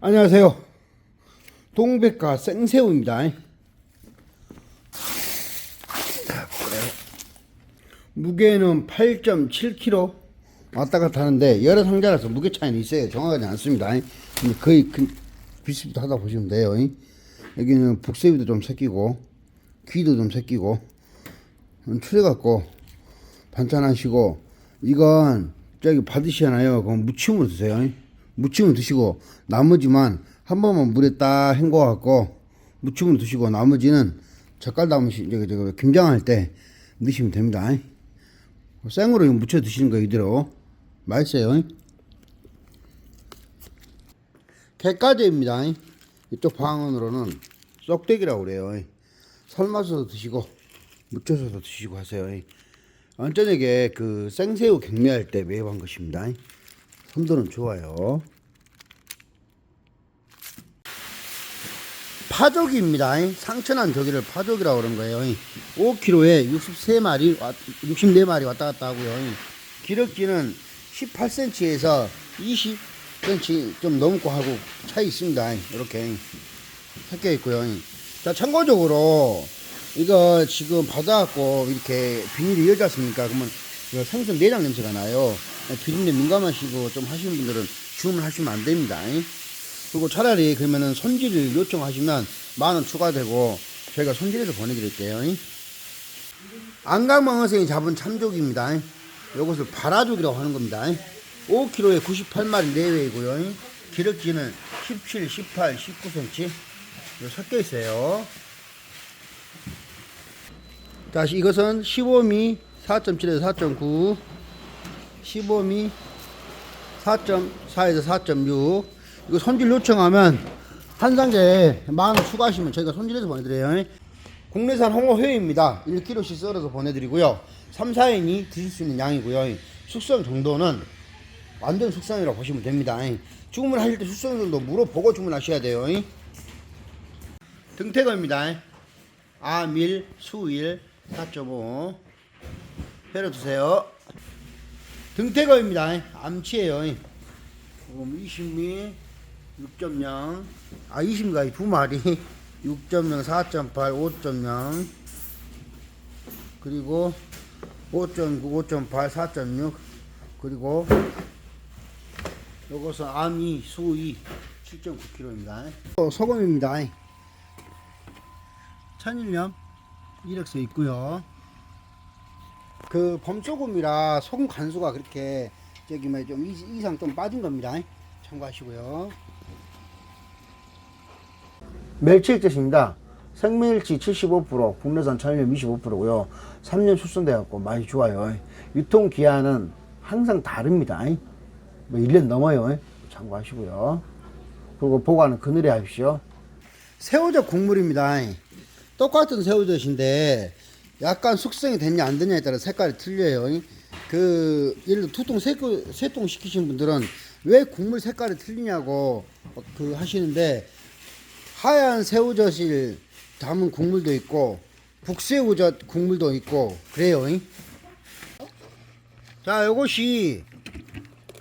안녕하세요. 동백과 생새우입니다. 무게는 8.7kg 왔다 갔다 하는데 여러 상자라서 무게 차이는 있어요. 정확하지 않습니다. 거의 그, 비슷비슷 하다 보시면 돼요. 여기는 북새우도 좀 새끼고 귀도 좀 새끼고 추려 갖고 반찬 하시고 이건 저기 받으시잖아요. 그럼 무침으로 드세요. 무침으로 드시고 나머지만 한 번만 물에 딱 헹궈 갖고 무침으로 드시고 나머지는 젓갈 담으시 저기 저기 김장할 때 넣으시면 됩니다. 생으로 무쳐 드시는 거 이대로 맛있어요. 객가재입니다. 이쪽 방언으로는 쏙대기라고 그래요. 삶아서도 드시고 무쳐서도 드시고 하세요. 어, 저녁에 그 생새우 경매할 때 매입한 것입니다. 선도는 좋아요. 파족입니다. 상천한 조기를 파족이라고 그런 거예요. 5kg에 63마리, 64마리 왔다 갔다 하고요. 기럭기는 18cm에서 20cm 좀 넘고 하고 차이 있습니다. 이렇게 섞여 있고요. 자, 참고적으로 이거 지금 받아갖고 이렇게 비닐이 열지 않습니까? 그러면 생선 내장 냄새가 나요. 비린내 민감하시고 좀 하시는 분들은 주문하시면 안 됩니다. 그리고 차라리 그러면은 손질을 요청하시면 만 원 추가되고 저희가 손질해서 보내드릴게요. 안강망어생이 잡은 참족입니다. 이것을 바라족이라고 하는 겁니다. 5kg에 98마리 내외이고요. 기럭기는 17, 18, 19cm 섞여 있어요. 다시 이것은 15미 4.7에서 4.9 15미 4.4에서 4.6 이거 손질 요청하면 한 상자에 만원 추가하시면 저희가 손질해서 보내드려요. 국내산 홍어회입니다. 1kg씩 썰어서 보내드리고요. 3, 4인이 드실 수 있는 양이고요. 숙성 정도는 완전 숙성이라고 보시면 됩니다. 주문하실 때 숙성 정도 물어보고 주문하셔야 돼요. 등태거입니다. 아밀, 수일 4.5 회로 드세요. 등태거입니다. 암치예요. 지금 20미 6.0. 아 20미가 두 마리 6.0, 4.8, 5.0 그리고 5.9, 5.8, 4.6 그리고 요것은 암이 수이 7.9kg입니다. 소금입니다. 천일염 이력서 있고요. 그 범소금이라 소금 간수가 그렇게 저기 뭐좀 이상 좀 빠진 겁니다. 참고하시고요. 멸치액젓입니다. 생멸치 75%, 국내산 천일염 25%고요. 3년 숙성되었고 맛이 좋아요. 유통 기한은 항상 다릅니다. 뭐 1년 넘어요. 참고하시고요. 그리고 보관은 그늘에 하십시오. 새우젓 국물입니다. 똑같은 새우젓인데 약간 숙성이 됐냐 안 됐냐에 따라 색깔이 틀려요. 그 예를 들어 두통 세통 시키신 분들은 왜 국물 색깔이 틀리냐고 그 하시는데 하얀 새우젓을 담은 국물도 있고 북새우젓 국물도 있고 그래요. 자, 요것이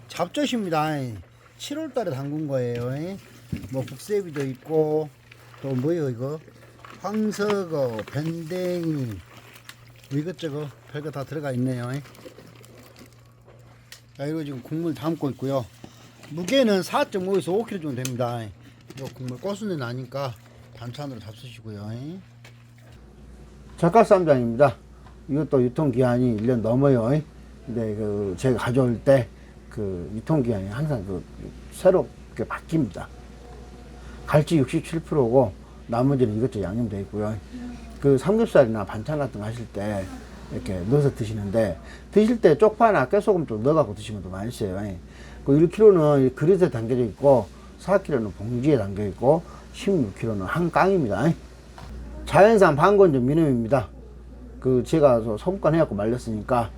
잡젓입니다. 7월 달에 담근 거예요. 뭐 북새우도 있고 또 뭐예요 이거 황석어, 밴댕이 뭐 이것저것 별거 다 들어가 있네요. 자, 이거 지금 국물 담고 있고요. 무게는 4.5에서 5kg 정도 됩니다. 이 국물 고순내 나니까 반찬으로 잡수시고요. 젓갈쌈장입니다. 이것도 유통기한이 1년 넘어요. 근데 그 제가 가져올 때 그 유통기한이 항상 그 새롭게 바뀝니다. 갈치 67%고 나머지는 이것저것 양념되어 있고요. 그 삼겹살이나 반찬 같은 거 하실 때 이렇게 넣어서 드시는데 드실 때 쪽파나 깨소금 좀 넣어갖고 드시면 더 맛있어요. 그 1kg는 그릇에 담겨져 있고 4kg는 봉지에 담겨 있고 16kg는 한 깡입니다. 자연산 방건조 민음입니다. 그 제가 소금간 해갖고 말렸으니까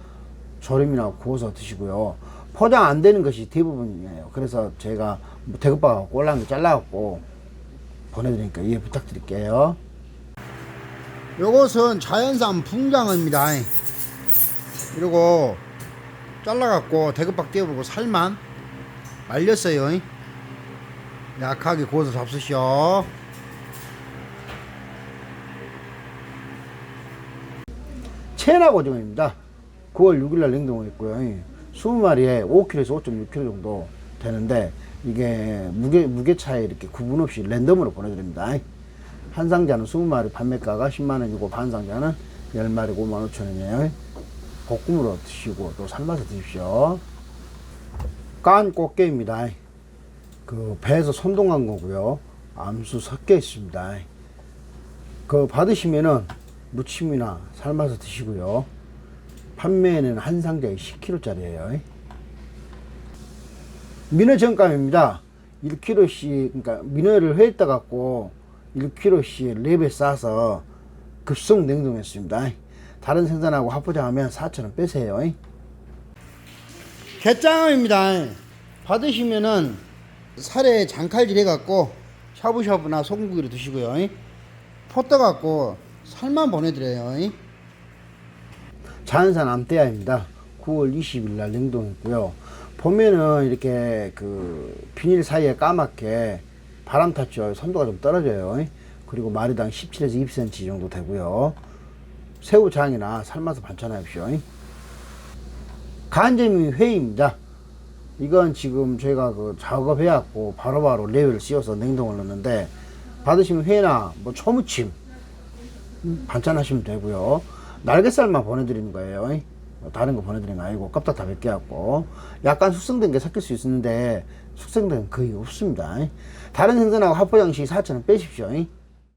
조림이나 구워서 드시고요. 포장 안 되는 것이 대부분이에요. 그래서 제가 뭐 대급박하고 꼴랑게 잘라갖고 보내드리니까 이해 부탁드릴게요. 요것은 자연산 붕장어입니다. 그리고 잘라갖고 대급박 떼어보고 살만 말렸어요. 약하게 구워서 잡수시오. 체나 고등어입니다. 9월 6일날 냉동했고요. 20마리에 5kg에서 5.6kg 정도 되는데 이게 무게 무게 차에 이렇게 구분 없이 랜덤으로 보내드립니다. 한 상자는 20마리 판매가가 10만 원이고 반 상자는 10마리 5만 5천 원이에요. 볶음으로 드시고 또 삶아서 드십시오. 깐 꽃게입니다. 그 배에서 손동한 거고요. 암수 섞여 있습니다. 그 받으시면은 무침이나 삶아서 드시고요. 판매는 한 상자에 10kg짜리예요. 민어 정감입니다. 1kg씩 그러니까 민어를 회에다 갖고 1kg씩 랩에 싸서 급속 냉동했습니다. 다른 생선하고 합포장하면 4,000원 빼세요. 게장어입니다. 받으시면은 살에 장칼질 해갖고 샤브샤브나 소금구이로 드시고요. 포 떠갖고 살만 보내드려요. 자연산 암대야입니다. 9월 20일 날 냉동했고요. 보면은 이렇게 그 비닐 사이에 까맣게 바람 탔죠. 선도가 좀 떨어져요. 그리고 마리당 17에서 20cm 정도 되고요. 새우장이나 삶아서 반찬하십시오. 간재미 회입니다. 이건 지금 저희가 그 작업해갖고 바로바로 레벨을 씌워서 냉동을 넣는데 받으시면 회나 뭐 초무침 음, 반찬하시면 되고요. 날개살만 보내드리는 거예요. 뭐 다른 거 보내드리는 거 아니고 껍질 다 벗겨갖고 약간 숙성된 게 섞일 수 있는데 숙성된 게 거의 없습니다. 다른 생선하고 합포장식 4,000원 빼십시오.